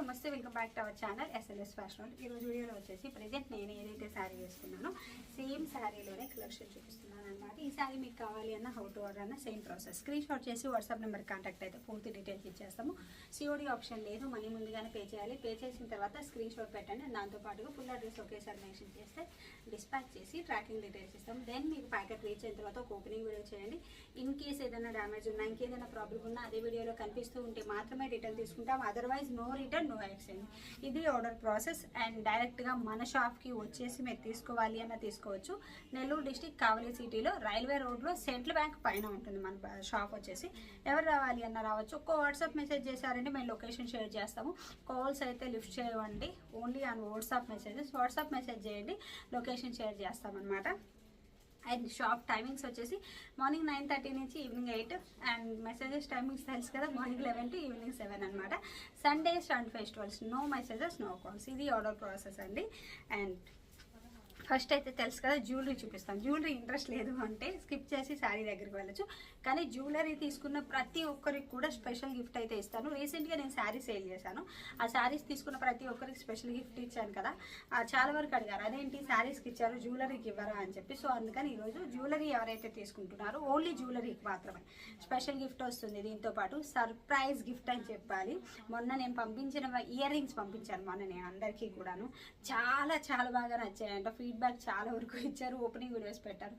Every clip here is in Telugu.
నమస్తే welcome back to our channel SLS fashion ఈ రోజు వీడియోలో వచ్చేసి ప్రజెంట్ నేను ఏదైతే శారీ వేసుకున్నానో సేమ్ శారీలోనే కలెక్షన్ చూపిస్తున్నాను అనమాట ఈ శారీ మీకు కావాలి అన్న హౌ టు ఆర్డర్ అన్న సేమ్ ప్రాసెస్ స్క్రీన్ షాట్ చేసి వాట్సాప్ నెంబర్ కాంటాక్ట్ అయితే పూర్తి డీటెయిల్స్ ఇచ్చేస్తాము. సిఓడి ఆప్షన్ లేదు మనీ ముందుగానే పే చేయాలి. పే చేసిన తర్వాత స్క్రీన్ షాట్ పెట్టండి దాంతోపాటుగా ఫుల్ అడ్రస్ ఒకేసారి మెన్షన్ చేస్తే డిస్పాచ్ చేసి ట్రాకింగ్ డీటెయిల్స్ ఇస్తాం దెన్ మీకు ప్యాకెట్ రీచ్ అయిన తర్వాత ఒక ఓపెనింగ్ వీడియో చేయండి. ఇన్ కేస్ ఏదైనా డ్యామేజ్ ఉన్నా ఇంకేదైనా ప్రాబ్లం ఉన్నా అదే వీడియోలో కనిపిస్తూ ఉంటే మాత్రమే రిటర్న్ తీసుకుంటాం otherwise no return no exchange. ఇది ఆర్డర్ ప్రాసెస్ అండ్ డైరెక్ట్గా మన షాప్కి వచ్చేసి మీరు తీసుకోవాలి అన్న తీసుకోవచ్చు. నెల్లూరు డిస్టిక్ కావలి సిటీలో రైల్వే రోడ్లో సెంట్రల్ బ్యాంక్ పైన ఉంటుంది మన షాప్ వచ్చేసి. ఎవరు రావాలి అన్న రావచ్చు. ఒక్క వాట్సాప్ మెసేజ్ చేశారంటే మేము లొకేషన్ షేర్ చేస్తాము. కాల్స్ అయితే లిఫ్ట్ చేయండి only on WhatsApp messages WhatsApp message చేయండి. లొకేషన్ షేర్ చేస్తామన్నమాట. అండ్ షాప్ టైమింగ్స్ వచ్చేసి మార్నింగ్ నైన్ థర్టీ నుంచి evening eight and messages timings తెలుసు కదా morning eleven to evening seven అనమాట Sundays and festivals no messages no calls. ఇది ఆర్డర్ ప్రాసెస్ అండి. అండ్ ఫస్ట్ అయితే తెలుసు కదా జ్యువెలరీ చూపిస్తాను జ్యువెలరీ ఇంట్రెస్ట్ లేదు అంటే స్కిప్ చేసి శారీ దగ్గరికి వెళ్ళచ్చు. కానీ జ్యువెలరీ తీసుకున్న ప్రతి ఒక్కరికి కూడా స్పెషల్ గిఫ్ట్ అయితే ఇస్తాను. రీసెంట్గా నేను శారీ సేల్ చేశాను. ఆ శారీస్ తీసుకున్న ప్రతి ఒక్కరికి స్పెషల్ గిఫ్ట్ ఇచ్చాను కదా. చాలా వరకు అడిగారు అదేంటి శారీస్కి ఇచ్చారు? జ్యువెలరీకి ఇవ్వరా? అని చెప్పి. సో అందుకని ఈరోజు జ్యువెలరీ ఎవరైతే తీసుకుంటున్నారో ఓన్లీ జ్యువెలరీకి మాత్రమే. స్పెషల్ గిఫ్ట్ వస్తుంది దీంతో పాటు సర్ప్రైజ్ గిఫ్ట్ అని చెప్పాలి. మొన్న నేను పంపించిన ఇయర్ రింగ్స్ పంపించాను మొన్న నేను అందరికీ కూడాను. చాలా చాలా బాగా నచ్చాయంట. ఫీడ్బ్యాక్ చాలా వరకు ఇచ్చారు. ఓపెనింగ్ వీడియోస్ పెట్టారు.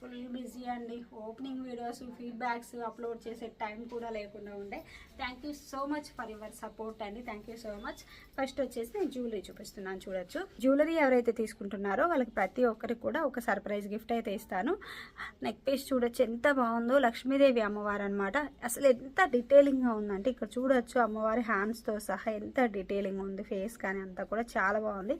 ఫుల్ బిజీ అండి. ఓపెనింగ్ వీడియోస్ ఫీడ్బ్యాక్స్ అప్లోడ్ చేసే టైం కూడా లేకుండా ఉండే. Thank you so much for your support అండి. Thank you so much first వచ్చేసి నేను జ్యువెలరీ చూపిస్తున్నాను చూడొచ్చు. జ్యువెలరీ ఎవరైతే తీసుకుంటున్నారో వాళ్ళకి ప్రతి ఒక్కరికి కూడా ఒక సర్ప్రైజ్ గిఫ్ట్ అయితే ఇస్తాను. నెక్ పీస్ చూడొచ్చు. ఎంత బాగుందో లక్ష్మీదేవి అమ్మవారు అనమాట అసలు ఎంత డీటెయిలింగ్గా ఉందంటే ఇక్కడ చూడొచ్చు. అమ్మవారి హ్యాండ్స్తో సహా ఎంత డీటెయిలింగ్ ఉంది. ఫేస్ కానీ అంతా కూడా చాలా బాగుంది.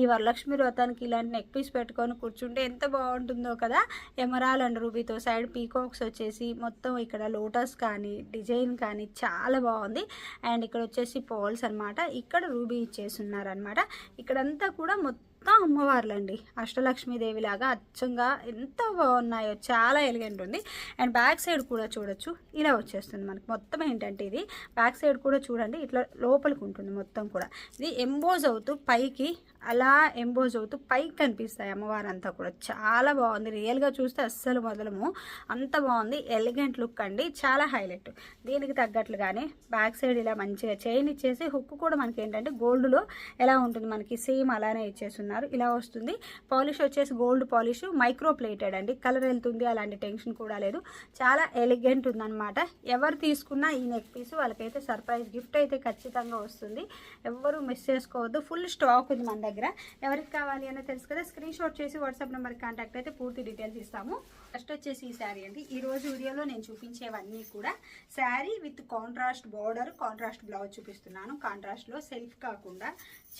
ఈ వరలక్ష్మి వ్రతానికి ఇలాంటి నెక్ పీస్ పెట్టుకొని కూర్చుంటే ఎంత బాగుంటుందో కదా. ఎమరాల్ అండ్ రూబీతో సైడ్ పీకాక్స్ వచ్చేసి మొత్తం ఇక్కడ లోటస్ కానీ డిజైన్ కానీ చాలా బాగుంది. అండ్ ఇక్కడ వచ్చేసి పాల్స్ అన్నమాట. ఇక్కడ రూబీ ఇచ్చేసి ఉన్నారనమాట ఇక్కడంతా కూడా మొత్తం అమ్మవార్లండి. అష్టలక్ష్మీదేవి లాగా అచ్చంగా ఎంత బాగున్నాయో చాలా ఎలిగెంట్ ఉంది. అండ్ బ్యాక్ సైడ్ కూడా చూడొచ్చు. ఇలా వచ్చేస్తుంది మనకి. మొత్తం ఏంటంటే ఇది. బ్యాక్ సైడ్ కూడా చూడండి. ఇట్లా లోపలికి ఉంటుంది మొత్తం కూడా. ఇది ఎంబోజ్ అవుతూ పైకి అలా ఎంబోజ్ అవుతూ పైకి కనిపిస్తాయి అమ్మవారు అంతా కూడా. చాలా బాగుంది. రియల్గా చూస్తే అస్సలు మొదలము. అంత బాగుంది. ఎలిగెంట్ లుక్ అండి. చాలా హైలైట్. దీనికి తగ్గట్లుగానే బ్యాక్ సైడ్ ఇలా మంచిగా చైన్ ఇచ్చేసి హుక్ కూడా మనకి ఏంటంటే గోల్డ్లో ఎలా ఉంటుంది? మనకి సేమ్ అలానే ఇచ్చేస్తున్నారు. ఇలా వస్తుంది. పాలిష్ వచ్చేసి గోల్డ్ పాలిష్ మైక్రో ప్లేటెడ్ అండి. కలర్ వెళ్తుంది. అలాంటి టెన్షన్ కూడా లేదు. చాలా ఎలిగెంట్ ఉందన్నమాట. ఎవరు తీసుకున్నా ఈ నెక్ పీస్ వాళ్ళకైతే సర్ప్రైజ్ గిఫ్ట్ అయితే ఖచ్చితంగా వస్తుంది. ఎవరు మిస్ చేసుకోవద్దు. ఫుల్ స్టాక్ ఉంది మన దగ్గర. దగ్గర. ఎవరికి కావాలి అనేది తెలుసు కదా? స్క్రీన్ షాట్ చేసి వాట్సాప్ నెంబర్కి కాంటాక్ట్ అయితే పూర్తి డీటెయిల్స్ ఇస్తాము. ఫస్ట్ వచ్చేసి ఈ శారీ అండి. ఈ రోజు వీడియోలో నేను చూపించేవన్నీ కూడా sari with contrast border contrast blouse చూపిస్తున్నాను. కాంట్రాస్ట్లో సెల్ఫ్ కాకుండా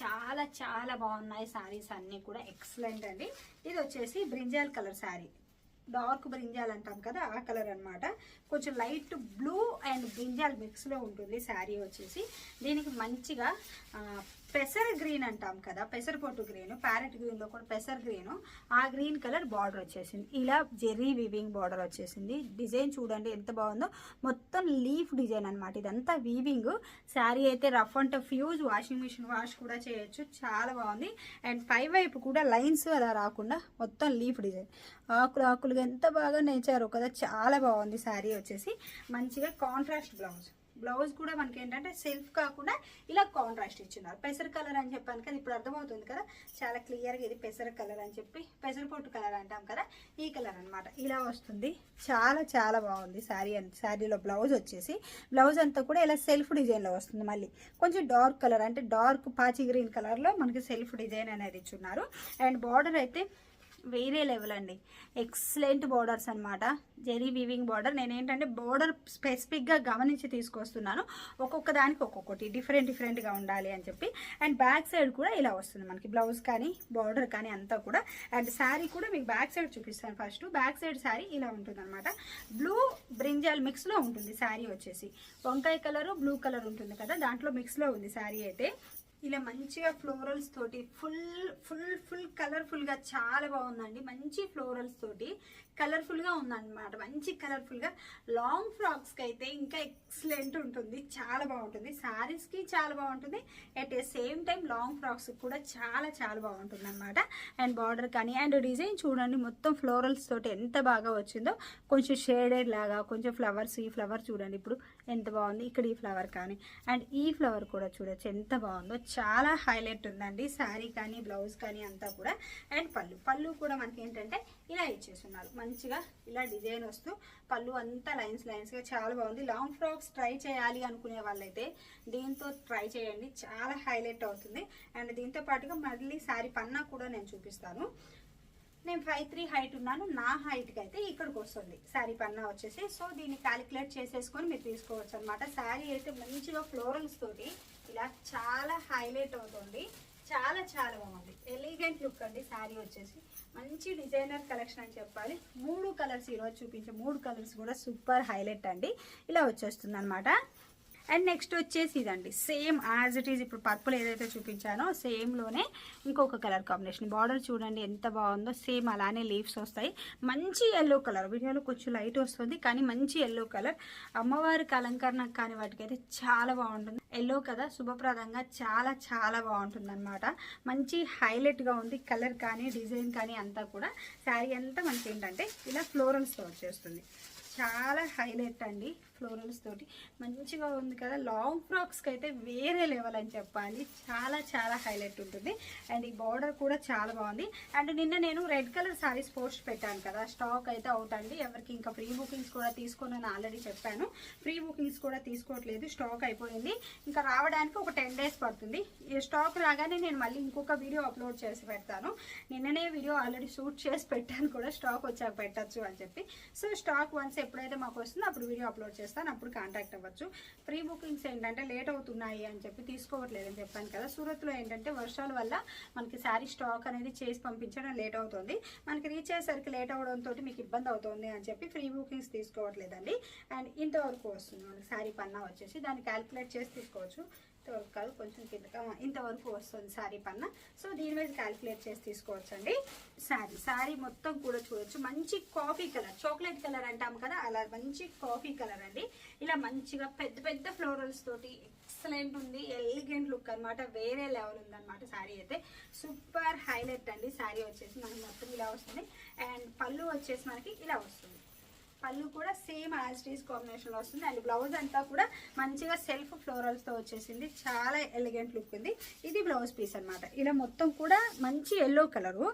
చాలా చాలా బాగున్నాయి శారీస్ అన్నీ కూడా. ఎక్సలెంట్ అండి. ఇది వచ్చేసి brinjal colour sari dark brinjal అంటాం కదా ఆ కలర్ అనమాట కొంచెం లైట్ బ్లూ అండ్ బ్రింజాల్ మిక్స్లో ఉంటుంది శారీ వచ్చేసి. దీనికి మంచిగా పెసర్ గ్రీన్ అంటాం కదా పెసరపొట్టు గ్రీన్ ప్యారెట్ గ్రీన్లో కూడా పెసర్ గ్రీన్ ఆ గ్రీన్ కలర్ బార్డర్ వచ్చేసింది. ఇలా జెర్రీ వీవింగ్ బార్డర్ వచ్చేసింది. డిజైన్ చూడండి ఎంత బాగుందో. మొత్తం లీఫ్ డిజైన్ అనమాట ఇదంతా వీవింగ్. శారీ అయితే rough and tough use washing machine wash కూడా చేయొచ్చు. చాలా బాగుంది. అండ్ పై వైపు కూడా లైన్స్ అలా రాకుండా మొత్తం లీఫ్ డిజైన్. ఆకులు ఆకులుగా ఎంత బాగా నేచారో కదా చాలా బాగుంది శారీ వచ్చేసి. మంచిగా కాంట్రాస్ట్ బ్లౌజ్ బ్లౌజ్ కూడా మనకి ఏంటంటే సెల్ఫ్ కాకుండా ఇలా కాంట్రాస్ట్ ఇచ్చినారు పెసర కలర్ అని చెప్పాను కదా ఇప్పుడు అర్థమవుతుంది కదా? చాలా క్లియర్గా ఇది పెసర కలర్ అని చెప్పి పెసర పొట్టు కలర్ అంటాం కదా ఈ కలర్ అనమాట ఇలా వస్తుంది. చాలా చాలా బాగుంది శారీ శారీలో బ్లౌజ్ వచ్చేసి. బ్లౌజ్ అంతా కూడా ఇలా సెల్ఫ్ డిజైన్లో వస్తుంది మళ్ళీ. కొంచెం డార్క్ కలర్ అంటే డార్క్ పాచి గ్రీన్ కలర్లో మనకి సెల్ఫ్ డిజైన్ అనేది ఇచ్చున్నారు. అండ్ బార్డర్ అయితే వేరే లెవెల్ అండి. ఎక్సలెంట్ బార్డర్స్ అనమాట జెరీ వీవింగ్ బార్డర్ నేను ఏంటంటే బార్డర్ స్పెసిఫిక్గా గమనించి తీసుకొస్తున్నాను. ఒక్కొక్క దానికి ఒక్కొక్కటి. డిఫరెంట్ డిఫరెంట్గా ఉండాలి అని చెప్పి. అండ్ బ్యాక్ సైడ్ కూడా ఇలా వస్తుంది మనకి. బ్లౌజ్ కానీ బార్డర్ కానీ అంతా కూడా. అండ్ శారీ కూడా మీకు బ్యాక్ సైడ్ చూపిస్తాను ఫస్ట్ బ్యాక్ సైడ్ శారీ ఇలా ఉంటుంది అనమాట బ్లూ బ్రింజాల్ మిక్స్లో ఉంటుంది శారీ వచ్చేసి. వంకాయ కలరు బ్లూ కలర్ ఉంటుంది కదా. దాంట్లో మిక్స్లో ఉంది శారీ అయితే. ఇలా మంచిగా ఫ్లోరల్స్ తోటి ఫుల్ ఫుల్ ఫుల్ కలర్ఫుల్గా చాలా బాగుందండి. మంచి ఫ్లోరల్స్ తోటి కలర్ఫుల్గా ఉందన్నమాట. మంచి కలర్ఫుల్గా లాంగ్ ఫ్రాక్స్కి అయితే ఇంకా ఎక్సలెంట్ ఉంటుంది. చాలా బాగుంటుంది. శారీస్కి చాలా బాగుంటుంది. At a same time long frocks కూడా చాలా చాలా బాగుంటుంది అనమాట అండ్ బార్డర్ కానీ అండ్ డిజైన్ చూడండి మొత్తం ఫ్లోరల్స్ తోటి ఎంత బాగా వచ్చిందో. కొంచెం షేడెడ్ లాగా కొంచెం ఫ్లవర్స్ ఈ ఫ్లవర్ చూడండి. ఇప్పుడు ఎంత బాగుంది. ఇక్కడ ఈ ఫ్లవర్ కానీ అండ్ ఈ ఫ్లవర్ కూడా చూడొచ్చు. ఎంత బాగుందో. చాలా హైలైట్ ఉందండి. శారీ కానీ బ్లౌజ్ కానీ అంతా కూడా. అండ్ పళ్ళు. పళ్ళు కూడా మనకి ఏంటంటే ఇలా ఇచ్చేస్తున్నారు. మంచిగా ఇలా డిజైన్ వస్తూ పళ్ళు అంతా లైన్స్ లైన్స్గా చాలా బాగుంది. లాంగ్ ఫ్రాక్స్ ట్రై చేయాలి అనుకునే వాళ్ళైతే దీంతో ట్రై చేయండి. చాలా హైలైట్ అవుతుంది. అండ్ దీంతో పాటుగా మళ్ళీ శారీ పన్నా కూడా నేను చూపిస్తాను. నేను ఫైవ్ త్రీ హైట్ ఉన్నాను. నా హైట్కి అయితే ఇక్కడికి వస్తుంది. శారీ పన్నా వచ్చేసి. సో దీన్ని క్యాలిక్యులేట్ చేసేసుకొని మీరు తీసుకోవచ్చు అనమాట శారీ అయితే మంచిగా ఫ్లోరల్స్ తోటి ఇలా చాలా హైలైట్ అవుతుంది. చాలా చాలా బాగుంది. ఎలిగెంట్ లుక్ అండి. శారీ వచ్చేసి. మంచి డిజైనర్ కలెక్షన్ అని చెప్పాలి. మూడు కలర్స్ ఈరోజు చూపించే మూడు కలర్స్ కూడా సూపర్ హైలైట్ అండి. ఇలా వచ్చేస్తుంది అనమాట అండ్ నెక్స్ట్ వచ్చేసి ఇదండి సేమ్ యాజ్ ఇట్ ఈజ్ ఇప్పుడు పర్పుల్ ఏదైతే చూపించానో సేమ్లోనే ఇంకొక కలర్ కాంబినేషన్ బార్డర్ చూడండి ఎంత బాగుందో సేమ్ అలానే లీవ్స్ వస్తాయి. మంచి ఎల్లో కలర్ వీడియోలో కొంచెం లైట్ వస్తుంది కానీ మంచి ఎల్లో కలర్ అమ్మవారికి అలంకరణ కానీ వాటికైతే చాలా బాగుంటుంది. ఎల్లో కదా శుభప్రదంగా చాలా చాలా బాగుంటుంది అనమాట మంచి హైలైట్గా ఉంది కలర్ కానీ డిజైన్ కానీ అంతా కూడా. శారీ అంతా మనకి ఏంటంటే ఇలా ఫ్లోరల్స్తో వచ్చేస్తుంది చాలా హైలైట్ అండి. ఫ్లోరల్స్ తోటి. మంచిగా ఉంది కదా. లాంగ్ ఫ్రాక్స్కి అయితే వేరే లెవెల్ అని చెప్పాలి. చాలా చాలా హైలైట్ ఉంటుంది. అండ్ ఈ బార్డర్ కూడా చాలా బాగుంది. అండ్ నిన్న నేను రెడ్ కలర్ సారీస్ పోస్ట్ పెట్టాను కదా. స్టాక్ అయితే అవుట్ అండి. ఎవరికి ఇంకా ప్రీ బుకింగ్స్ కూడా తీసుకోనని ఆల్రెడీ చెప్పాను. ప్రీ బుకింగ్స్ కూడా తీసుకోవట్లేదు. స్టాక్ అయిపోయింది. ఇంకా రావడానికి ఒక టెన్ డేస్ పడుతుంది. ఈ స్టాక్ రాగానే నేను మళ్ళీ ఇంకొక వీడియో అప్లోడ్ చేసి పెడతాను. నిన్ననే వీడియో ఆల్రెడీ షూట్ చేసి పెట్టాను కూడా. స్టాక్ వచ్చాక పెట్టచ్చు అని చెప్పి. సో స్టాక్ వన్స్ ఎప్పుడైతే మాకు వస్తుందో అప్పుడు వీడియో అప్లోడ్ చేస్తాను. అప్పుడు కాంటాక్ట్ అవ్వచ్చు. ప్రీ బుకింగ్స్ ఏంటంటే లేట్ అవుతున్నాయి అని చెప్పి తీసుకోవట్లేదని చెప్పాను కదా. సూరత్లో ఏంటంటే వర్షాల వల్ల మనకి శారీ స్టాక్ అనేది చేసి పంపించడం లేట్ అవుతుంది. మనకి రీచ్ అయ్యేసరికి లేట్ అవడంతో మీకు ఇబ్బంది అవుతుంది అని చెప్పి ఫ్రీ బుకింగ్స్ తీసుకోవట్లేదండి. అండ్ ఇంతవరకు వస్తుంది మనకి శారీ పన్నా వచ్చేసి దాన్ని క్యాలిక్యులేట్ చేసి తీసుకోవచ్చు. ట్వెల్వ్ కాదు కొంచెం కింద ఇంతవరకు వస్తుంది శారీ పన్న. సో దీని మీద క్యాలిక్యులేట్ చేసి తీసుకోవచ్చు అండి శారీ శారీ మొత్తం కూడా చూడొచ్చు. మంచి కాఫీ కలర్ చాక్లెట్ కలర్ అంటాం కదా అలా మంచి కాఫీ కలర్ అండి. ఇలా మంచిగా పెద్ద పెద్ద ఫ్లోరల్స్ తోటి ఎక్సలెంట్ ఉంది ఎలిగెంట్ లుక్ అన్నమాట. వేరే లెవెల్ ఉందన్నమాట శారీ అయితే. సూపర్ హైలైట్ అండి. శారీ వచ్చేసి మనకి మొత్తం ఇలా వస్తుంది. అండ్ పళ్ళు వచ్చేసి మనకి ఇలా వస్తుంది. పళ్ళు కూడా సేమ్ యాజ్ టీస్ కాంబినేషన్లో వస్తుంది. అండ్ బ్లౌజ్ అంతా కూడా మంచిగా సెల్ఫ్ ఫ్లోరల్స్తో వచ్చేసింది. చాలా ఎలిగెంట్ లుక్ ఉంది. ఇది బ్లౌజ్ పీస్ అన్నమాట. ఇలా మొత్తం కూడా మంచి yellow colour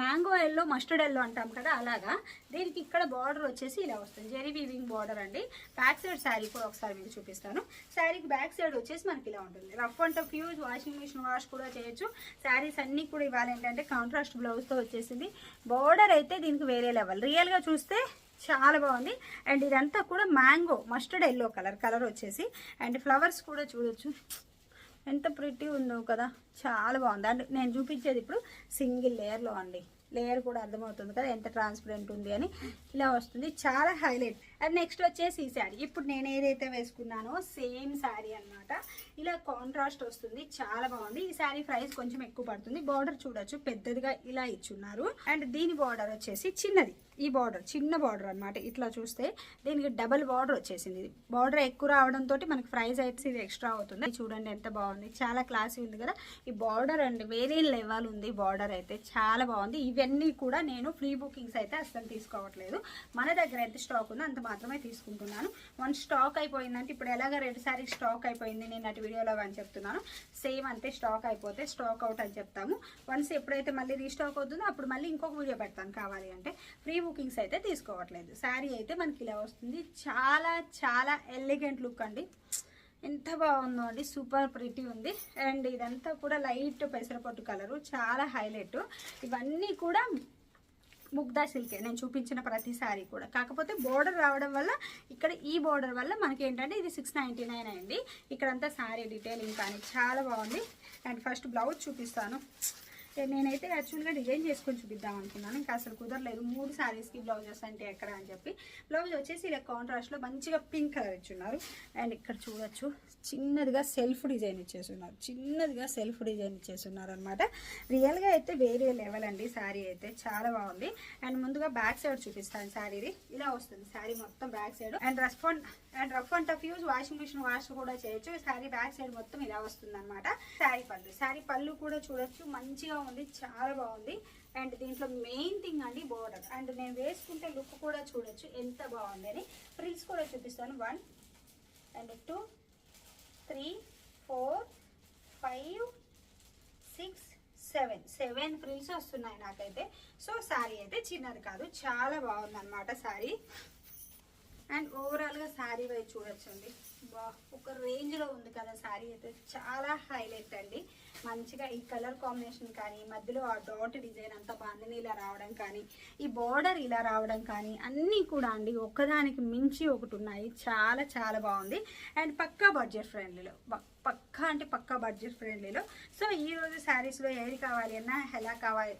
mango yellow mustard yellow అంటాం కదా అలాగా. దీనికి ఇక్కడ బార్డర్ వచ్చేసి ఇలా వస్తుంది. జెరీ వీవింగ్ బార్డర్ అండి. బ్యాక్ సైడ్ శారీ కూడా ఒకసారి మీకు చూపిస్తాను. శారీకి బ్యాక్ సైడ్ వచ్చేసి మనకి ఇలా ఉంటుంది. Rough and tough use washing machine wash కూడా చేయొచ్చు. శారీస్ అన్నీ కూడా ఇవాళ ఏంటంటే కాంట్రాస్ట్ బ్లౌజ్తో వచ్చేసింది. బార్డర్ అయితే దీనికి వేరే లెవెల్ రియల్గా చూస్తే చాలా బాగుంది. అండ్ ఇదంతా కూడా mango mustard yellow colour colour వచ్చేసి. అండ్ ఫ్లవర్స్ కూడా చూడొచ్చు. ఎంత ప్రిటీ ఉందో కదా. చాలా బాగుంది. అండ్ నేను చూపించేది ఇప్పుడు సింగిల్ లేయర్లో అండి. లేయర్ కూడా అర్థమవుతుంది కదా ఎంత ట్రాన్స్పరెంట్ ఉంది అని. ఇలా వస్తుంది. చాలా హైలైట్ అది నెక్స్ట్ వచ్చేసి ఈ శారీ ఇప్పుడు నేను ఏదైతే వేసుకున్నానో సేమ్ శారీ అన్నమాట. ఇలా కాంట్రాస్ట్ వస్తుంది. చాలా బాగుంది. ఈ శారీ ప్రైస్ కొంచెం ఎక్కువ పడుతుంది. బార్డర్ చూడొచ్చు. పెద్దదిగా ఇలా ఇచ్చున్నారు. అండ్ దీని బార్డర్ వచ్చేసి చిన్నది. ఈ బార్డర్ చిన్న బార్డర్ అన్నమాట. ఇట్లా చూస్తే దీనికి డబల్ బార్డర్ వచ్చేసింది. ఇది బార్డర్ ఎక్కువ రావడంతో మనకి ప్రైస్ అయితే ఇది ఎక్స్ట్రా అవుతుంది. చూడండి ఎంత బాగుంది. చాలా క్లాసీ ఉంది కదా. ఈ బార్డర్ అండి వేరే లెవెల్ ఉంది బార్డర్ అయితే చాలా బాగుంది. ఇవన్నీ కూడా నేను ఫ్రీ బుకింగ్స్ అయితే అస్సలు తీసుకోవట్లేదు. మన దగ్గర ఎంత స్టాక్ ఉందో అంత మాత్రమే తీసుకుంటున్నాను. వన్ స్టాక్ అయిపోయిందంటే ఇప్పుడు ఎలాగ రెడ్ సారీ స్టాక్ అయిపోయింది నేను అటు వీడియోలో అని చెప్తున్నాను. సేమ్ అంతే స్టాక్ అయిపోతే స్టాక్ అవుట్ అని చెప్తాము. వన్స్ ఎప్పుడైతే మళ్ళీ రీస్టాక్ అవుతుందో అప్పుడు మళ్ళీ ఇంకొక వీడియో పెడతాను కావాలి అంటే. ఫ్రీ బుకింగ్స్ అయితే తీసుకోవట్లేదు. శారీ అయితే మనకి ఇలా వస్తుంది. చాలా చాలా ఎలిగెంట్ లుక్ అండి. ఎంత బాగుందో అండి. సూపర్ ప్రిటీ ఉంది. అండ్ ఇదంతా కూడా లైట్ పెసరపొట్టు కలరు చాలా హైలైట్ ఇవన్నీ కూడా ముగ్ధా సిల్కే నేను చూపించిన ప్రతిసారీ కూడా. కాకపోతే బోర్డర్ రావడం వల్ల ఇక్కడ ఈ బోర్డర్ వల్ల మనకి ఏంటంటే ఇది సిక్స్ నైంటీ నైన్ అయింది. ఇక్కడంతా శారీ డీటెయిలింగ్ కానీ చాలా బాగుంది. అండ్ ఫస్ట్ బ్లౌజ్ చూపిస్తాను. నేనైతే యాక్చువల్గా డిజైన్ చేసుకొని చూపిద్దాం అనుకున్నాను. ఇంకా అసలు కుదరలేదు. మూడు శారీస్కి బ్లౌజెస్ అంటే ఎక్కడ అని చెప్పి. బ్లౌజ్ వచ్చేసి ఇలా కాంట్రాస్ట్లో మంచిగా పింక్ కలర్ ఇచ్చున్నారు. అండ్ ఇక్కడ చూడొచ్చు చిన్నదిగా సెల్ఫ్ డిజైన్ ఇచ్చేస్తున్నారు. చిన్నదిగా సెల్ఫ్ డిజైన్ ఇచ్చేస్తున్నారు అనమాట రియల్గా అయితే వేరే లెవెల్ అండి. శారీ అయితే చాలా బాగుంది. అండ్ ముందుగా బ్యాక్ సైడ్ చూపిస్తాను శారీది ఇలా వస్తుంది. శారీ మొత్తం back side and rough and rough and tough use washing machine wash కూడా చేయొచ్చు. శారీ బ్యాక్ సైడ్ మొత్తం ఇలా వస్తుంది అనమాట శారీ పళ్ళు. శారీ పళ్ళు కూడా చూడొచ్చు. మంచిగా ఉంది చాలా బాగుంది. అండ్ దీంట్లో మెయిన్ థింగ్ అండి బోర్డర్. అండ్ నేను వేసుకుంటే లుక్ కూడా చూడొచ్చు ఎంత బాగుంది అని. కూడా చూపిస్తాను. One and two three four five six seven. Seven ప్రిల్స్ వస్తున్నాయి నాకైతే. సో శారీ అయితే చిన్నది కాదు చాలా బాగుంది అనమాట శారీ. అండ్ ఓవరాల్గా శారీ వైపు చూడొచ్చండి. బా ఒక రేంజ్లో ఉంది కదా శారీ అయితే. చాలా హైలైట్ అండి. మంచిగా ఈ కలర్ కాంబినేషన్ కానీ మధ్యలో ఆ డాట్ డిజైన్ అంతా బాందని ఇలా రావడం కానీ ఈ బార్డర్ ఇలా రావడం కానీ అన్నీ కూడా అండి ఒకదానికి మించి ఒకటి ఉన్నాయి. చాలా చాలా బాగుంది. అండ్ పక్కా బడ్జెట్ ఫ్రెండ్లీలో పక్కా అంటే పక్కా బడ్జెట్ ఫ్రెండ్లీలో సో ఈ రోజు శారీస్లో ఏది కావాలి అన్నా ఎలా కావాలి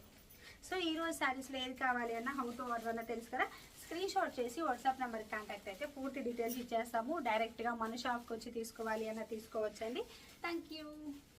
సో ఈ రోజు శారీస్లో ఏది కావాలి అన్న హౌ టు ఆర్డర్ అన్న తెలుసు కదా? స్క్రీన్ షాట్ చేసి వాట్సాప్ నెంబర్కి కాంటాక్ట్ అయితే పూర్తి డీటెయిల్స్ ఇచ్చేస్తాము. డైరెక్ట్గా మన షాప్కి వచ్చి తీసుకోవాలి అన్న తీసుకోవచ్చండి. Thank you